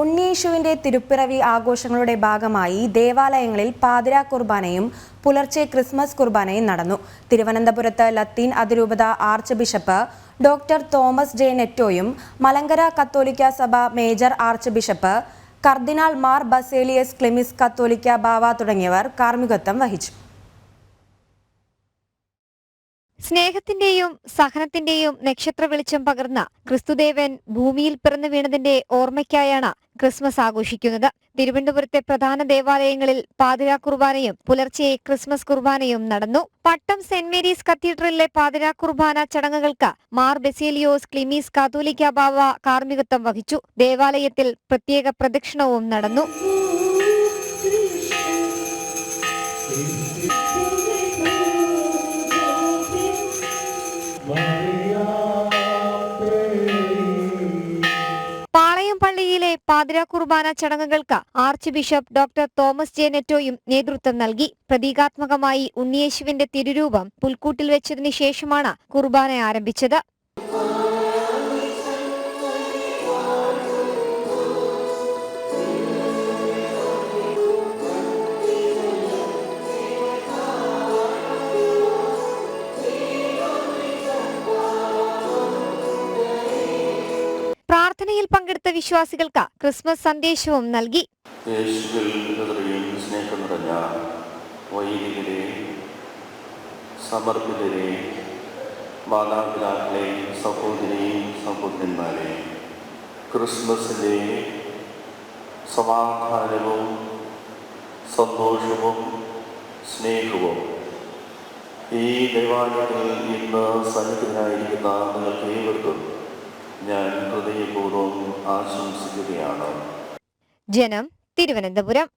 ഉണ്ണീഷുവിന്റെ തിരുപ്പിറവി ആഘോഷങ്ങളുടെ ഭാഗമായി ദേവാലയങ്ങളിൽ പാതിര കുർബാനയും പുലർച്ചെ ക്രിസ്മസ് കുർബാനയും നടന്നു. തിരുവനന്തപുരത്ത് ലത്തീൻ അതിരൂപത archbishop doctor Thomas J. നെറ്റോയും മലങ്കര കത്തോലിക്ക സഭ മേജർ ആർച്ച് ബിഷപ്പ് കർദിനാൾ മാർ ബസേലിയസ് ക്ലിമിസ് കത്തോലിക്ക ബാവ തുടങ്ങിയവർ കാർമ്മികത്വം വഹിച്ചു. സ്നേഹത്തിന്റെയും സഹനത്തിന്റെയും നക്ഷത്ര വെളിച്ചം പകർന്ന ക്രിസ്തുദേവൻ ഭൂമിയിൽ പിറന്നു വീണതിന്റെ ഓർമ്മയ്ക്കായാണ് ക്രിസ്മസ് ആഘോഷിക്കുന്നത്. തിരുവനന്തപുരത്തെ പ്രധാന ദേവാലയങ്ങളിൽ പാതിരാ കുർബാനയും പുലർച്ചെ ക്രിസ്മസ് കുർബാനയും നടന്നു. പട്ടം സെന്റ് മേരീസ് കത്തീഡ്രലിലെ പാതിരാ കുർബാന ചടങ്ങുകൾക്ക് മാർ ബെസേലിയോസ് ക്ലിമീസ് കാതോലിക്ക ബാവ കാർമ്മികത്വം വഹിച്ചു. ദേവാലയത്തിൽ പ്രത്യേക പ്രദക്ഷിണവും നടന്നു. പാതിരാ കുർബാന ചടങ്ങുകൾക്ക് archbishop doctor Thomas J നെറ്റോയും നേതൃത്വം നൽകി. പ്രതീകാത്മകമായി ഉണ്ണിയേശുവിന്റെ തിരുരൂപം പുൽക്കൂട്ടിൽ വെച്ചതിനു ശേഷമാണ് കുർബാന ആരംഭിച്ചത്. പ്രാർത്ഥനയിൽ പങ്കെടുത്ത വിശ്വാസികൾക്ക് ക്രിസ്മസ് സന്ദേശവും നൽകി. സമാധാനവും സന്തോഷവും സ്നേഹവും ഈ ദേവാലയത്തിൽ ഇന്ന് സന്നിധിനായിരിക്കുന്ന നിങ്ങൾക്ക് ഏവർക്കും ഞാൻ ഹൃദയപൂർവം ആശംസിക്കുകയാണ്. ജനം തിരുവനന്തപുരം.